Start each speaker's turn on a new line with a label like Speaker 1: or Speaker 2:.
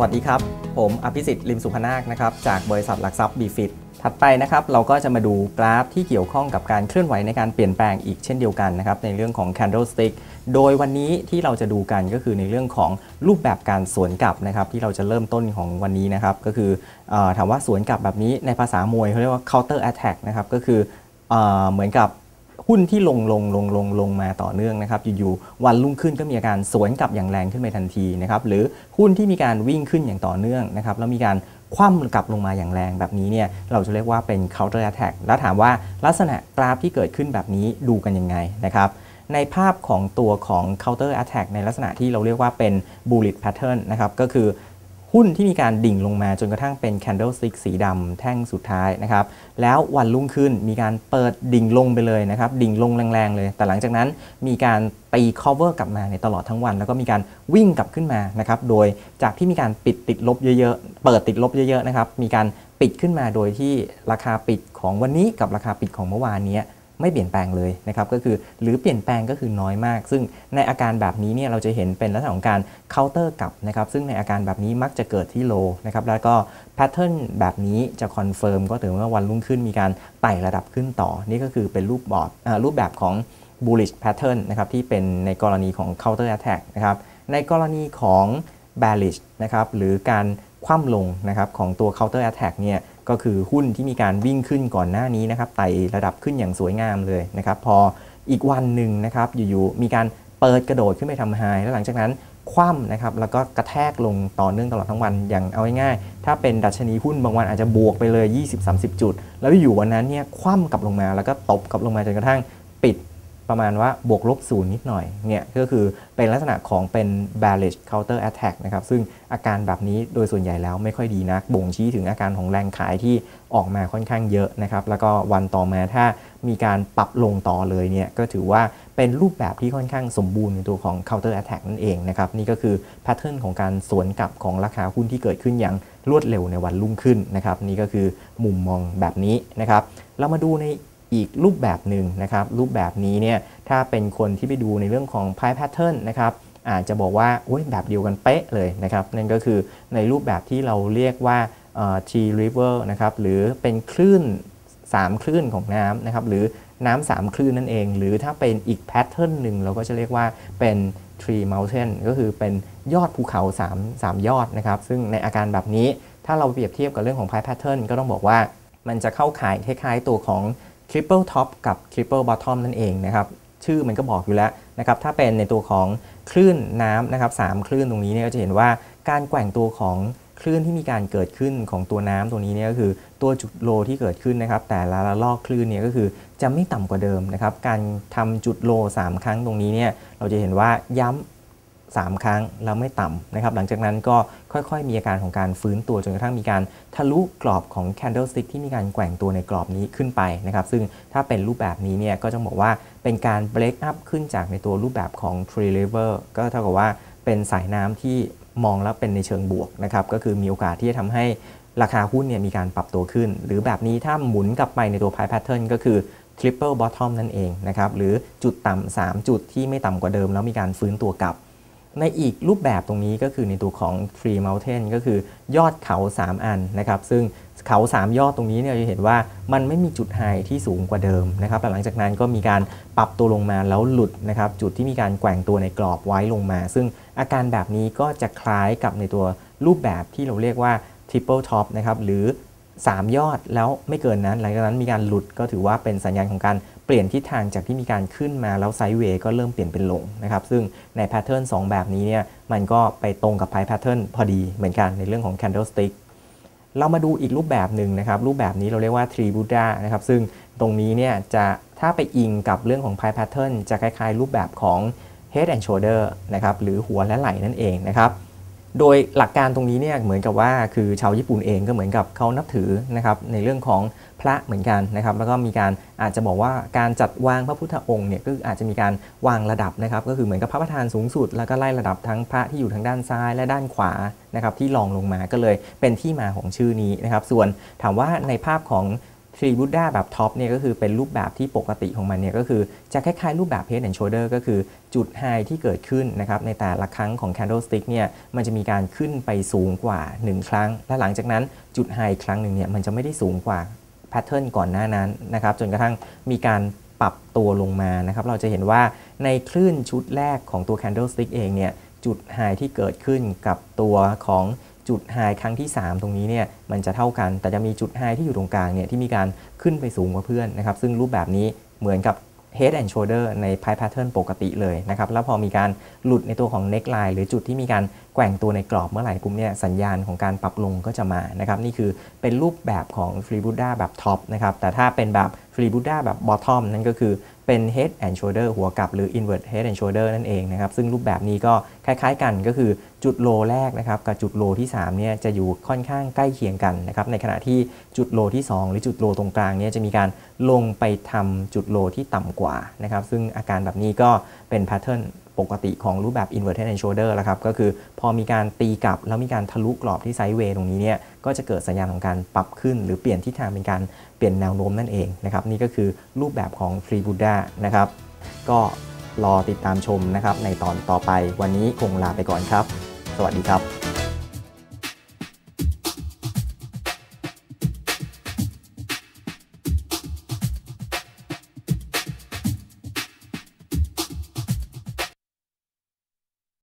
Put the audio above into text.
Speaker 1: วัสดีครับ ผมอภิสิทธิ์ลิมสุพนาคนะครับจากบริษัทหลักทรัพย์บีฟิตถัดไปนะครับเราก็จะมาดูกราฟที่เกี่ยวข้องกับการเคลื่อนไหวในการเปลี่ยนแปลงอีกเช่นเดียวกันนะครับในเรื่องของ candlestick โดยวันนี้ที่เราจะดูกันก็คือในเรื่องของรูปแบบการสวนกลับนะครับที่เราจะเริ่มต้นของวันนี้นะครับก็คืออถามว่าสวนกลับแบบนี้ในภาษามวยเขาเรียกว่า counter attack นะครับก็คืออเหมือนกับ หุ้นที่ลงลงลงลงลงมาต่อเนื่องนะครับอยู่ๆวันรุ่งขึ้นก็มีอาการสวนกลับอย่างแรงขึ้นไปทันทีนะครับหรือหุ้นที่มีการวิ่งขึ้นอย่างต่อเนื่องนะครับแล้วมีการคว่ำกลับลงมาอย่างแรงแบบนี้เนี่ยเราจะเรียกว่าเป็น counter attack แล้วถามว่าลักษณะกราฟที่เกิดขึ้นแบบนี้ดูกันยังไงนะครับในภาพของตัวของ counter attack ในลักษณะที่เราเรียกว่าเป็น bullish pattern นะครับก็คือ หุ้นที่มีการดิ่งลงมาจนกระทั่งเป็น candlestick สีดำแท่งสุดท้ายนะครับ แล้ววันรุ่งขึ้นมีการเปิดดิ่งลงไปเลยนะครับ ดิ่งลงแรงๆเลย แต่หลังจากนั้นมีการตี cover กลับมาในตลอดทั้งวัน แล้วก็มีการวิ่งกลับขึ้นมานะครับ โดยจากที่มีการปิดติดลบเยอะๆ เปิดติดลบเยอะๆนะครับ มีการปิดขึ้นมาโดยที่ราคาปิดของวันนี้กับราคาปิดของเมื่อวานนี้ ไม่เปลี่ยนแปลงเลยนะครับก็คือหรือเปลี่ยนแปลงก็คือน้อยมาก ซึ่งในอาการแบบนี้เนี่ยเราจะเห็นเป็นลักษณะของการเคาน์เตอร์กลับนะครับซึ่งในอาการแบบนี้มักจะเกิดที่โลนะครับแล้วก็แพทเทิร์นแบบนี้จะคอนเฟิร์มก็ถึงว่าวันรุ่งขึ้นมีการไต่ระดับขึ้นต่อ นี่ก็คือเป็นรูปบอร์ดรูปแบบของ bullish pattern นะครับที่เป็นในกรณีของ counter attack นะครับในกรณีของ bearish นะครับหรือการคว่ำลงนะครับของตัว counter attack เนี่ย ก็คือหุ้นที่มีการวิ่งขึ้นก่อนหน้านี้นะครับไต่ระดับขึ้นอย่างสวยงามเลยนะครับพออีกวันหนึ่งนะครับอยู่ๆมีการเปิดกระโดดขึ้นไปทำไฮแล้วหลังจากนั้นคว่ำนะครับแล้วก็กระแทกลงต่อเนื่องตลอดทั้งวันอย่างเอาง่ายๆถ้าเป็นดัชนีหุ้นบางวันอาจจะบวกไปเลย 20-30 จุด แล้วอยู่วันนั้นเนี่ยคว่ำกลับลงมาแล้วก็ตบกลับลงมาจนกระทั่งปิด ประมาณว่าบวกลบศูนย์นิดหน่อยเนี่ยก็คือเป็นลักษณะของเป็น bearish counter attack นะครับซึ่งอาการแบบนี้โดยส่วนใหญ่แล้วไม่ค่อยดีนักบ่งชี้ถึงอาการของแรงขายที่ออกมาค่อนข้างเยอะนะครับแล้วก็วันต่อมาถ้ามีการปรับลงต่อเลยเนี่ยก็ถือว่าเป็นรูปแบบที่ค่อนข้างสมบูรณ์ในตัวของ counter attack นั่นเองนะครับนี่ก็คือแพทเทิร์นของการสวนกลับของราคาหุ้นที่เกิดขึ้นอย่างรวดเร็วในวันรุ่งขึ้นนะครับนี่ก็คือมุมมองแบบนี้นะครับเรามาดูใน อีกรูปแบบหนึ่งนะครับ รูปแบบนี้เนี่ยถ้าเป็นคนที่ไปดูในเรื่องของ Pi Pattern นนะครับอาจจะบอกว่าโอ้ยแบบเดียวกันเป๊ะเลยนะครับ นั่นก็คือในรูปแบบที่เราเรียกว่า T river นะครับหรือเป็นคลื่น 3 คลื่นของน้ำนะครับหรือน้ำา3คลื่นนั่นเอง หรือถ้าเป็นอีกแพทเทิร์นหนึ่งเราก็จะเรียกว่าเป็น tree mountain ก็คือเป็นยอดภูเขา3 3ยอดนะครับ ซึ่งในอาการแบบนี้ถ้าเราเปรียบเทียบกับเรื่องของ Pi Pattern ก็ต้องบอกว่ามันจะเข้าข่ายคล้ายๆตัวของ Triple Top กับ Triple Bottom นั่นเองนะครับชื่อมันก็บอกอยู่แล้วนะครับถ้าเป็นในตัวของคลื่นน้ำนะครับสคลื่นตรงนี้เนี่ยก็จะเห็นว่าการแกว่งตัวของคลื่นที่มีการเกิดขึ้นของตัวน้ำตัวนี้เนี่ยก็คือตัวจุดโลที่เกิดขึ้นนะครับ แต่ละละลอกคลื่นเนี่ยก็คือจะไม่ต่ำกว่าเดิมนะครับ การทำจุดโล 3 ครั้งตรงนี้เนี่ยเราจะเห็นว่าย้ำ 3 ครั้งแล้วไม่ต่ำนะครับหลังจากนั้นก็ค่อยๆ มีอาการของการฟื้นตัวจนกระทั่งมีการทะลุกรอบของ candlestick ที่มีการแกว่งตัวในกรอบนี้ขึ้นไปนะครับซึ่งถ้าเป็นรูปแบบนี้เนี่ยก็จะบอกว่าเป็นการ break up ขึ้นจากในตัวรูปแบบของ tree level ก็เท่ากับว่าเป็นสายน้ำที่มองแล้วเป็นในเชิงบวกนะครับก็คือมีโอกาสที่จะทำให้ราคาหุ้นเนี่ยมีการปรับตัวขึ้น หรือแบบนี้ถ้าหมุนกลับไปในตัว Pi Pattern ก็คือ triple bottom นั่นเองนะครับหรือจุดต่ำ3จุดที่ไม่ต่ำกว่าเดิมแล้วมีการฟื้นตัวกลับ ในอีกรูปแบบตรงนี้ก็คือในตัวของ Tree Mountain ก็คือยอดเขา 3 อันนะครับซึ่งเขา 3 ยอดตรงนี้เนี่ยจะเห็นว่ามันไม่มีจุดไฮที่สูงกว่าเดิมนะครับหลังจากนั้นก็มีการปรับตัวลงมาแล้วหลุดนะครับจุดที่มีการแกว่งตัวในกรอบไว้ลงมา ซึ่งอาการแบบนี้ก็จะคล้ายกับในตัวรูปแบบที่เราเรียกว่า Triple Top นะครับหรือ 3 ยอดแล้วไม่เกินนั้น หลังจากนั้นมีการหลุดก็ถือว่าเป็นสัญญาณของการ เปลี่ยนทิศทางจากที่มีการขึ้นมาแล้วไซด์เวย์ก็เริ่มเปลี่ยนเป็นลงนะครับซึ่งในแพทเทิร์น2แบบนี้เนี่ยมันก็ไปตรงกับไพ่แพทเทิร์นพอดีเหมือนกันในเรื่องของ candlestick เรามาดูอีกรูปแบบหนึ่งนะครับ รูปแบบนี้เราเรียกว่า tree buddha นะครับซึ่งตรงนี้เนี่ยจะถ้าไปอิงกับเรื่องของไพ่แพทเทิร์นจะคล้ายๆ รูปแบบของ head and shoulder นะครับหรือหัวและไหล่นั่นเองนะครับ โดยหลักการตรงนี้เนี่ยเหมือนกับว่าคือชาวญี่ปุ่นเองก็เหมือนกับเขานับถือนะครับในเรื่องของพระเหมือนกันนะครับแล้วก็มีการอาจจะบอกว่าการจัดวางพระพุทธองค์เนี่ยก็อาจจะมีการวางระดับนะครับก็คือเหมือนกับพระประธานสูงสุด แล้วก็ไล่ระดับทั้งพระที่อยู่ทางด้านซ้ายและด้านขวานะครับที่รองลงมาก็เลยเป็นที่มาของชื่อนี้นะครับส่วนถามว่าในภาพของ ทรีบูด้าแบบท็อปเนี่ยก็คือเป็นรูปแบบที่ปกติของมันเนี่ยก็คือจะคล้ายๆรูปแบบ Head and Shoulder ก็คือจุดไฮที่เกิดขึ้นนะครับในแต่ละครั้งของ Candlestick เนี่ยมันจะมีการขึ้นไปสูงกว่า 1 ครั้ง และหลังจากนั้นจุดไฮครั้งหนึ่งเนี่ยมันจะไม่ได้สูงกว่าแพทเทิร์นก่อนหน้านั้นนะครับจนกระทั่งมีการปรับตัวลงมานะครับเราจะเห็นว่าในคลื่นชุดแรกของตัว Candlestick เองเนี่ยจุดไฮที่เกิดขึ้นกับตัวของ จุดไฮครั้งที่ 3 ตรงนี้เนี่ยมันจะเท่ากัน แต่จะมีจุดไฮที่อยู่ตรงกลางเนี่ยที่มีการขึ้นไปสูงกว่าเพื่อนนะครับซึ่งรูปแบบนี้เหมือนกับ head and shoulder ใน pie pattern ปกติเลยนะครับแล้วพอมีการหลุดในตัวของ neckline หรือจุดที่มีการแกว่งตัวในกรอบเมื่อไหร่ปุ๊บเนี่ยสัญญาณของการปรับลงก็จะมานะครับนี่คือเป็นรูปแบบของ free buddha แบบ top นะครับแต่ถ้าเป็นแบบ free buddha แบบ bottom นั่นก็คือ เป็น head and shoulder หัวกลับหรือ invert head and shoulder นั่นเองนะครับ ซึ่งรูปแบบนี้ก็คล้ายๆกันก็คือจุดโลแรกนะครับกับจุดโลที่3เนี่ยจะอยู่ค่อนข้างใกล้เคียงกันนะครับในขณะที่จุดโลที่ 2 หรือจุดโลตรงกลางเนี่ยจะมีการลงไปทำจุดโลที่ต่ำกว่านะครับซึ่งอาการแบบนี้ก็เป็นแพทเทิร์น ปกติของรูปแบบ inverted and shoulder แล้วครับก็คือพอมีการตีกลับแล้วมีการทะลุกรอบที่ไซด์เวย์ตรงนี้เนี่ยก็จะเกิดสัญญาณของการปรับขึ้น หรือเปลี่ยนทิศทางเป็นการเปลี่ยนแนวโน้มนั่นเองนะครับนี่ก็คือรูปแบบของ Free Buddha นะครับก็รอติดตามชมนะครับในตอนต่อไปวันนี้คงลาไปก่อนครับ สวัสดีครับ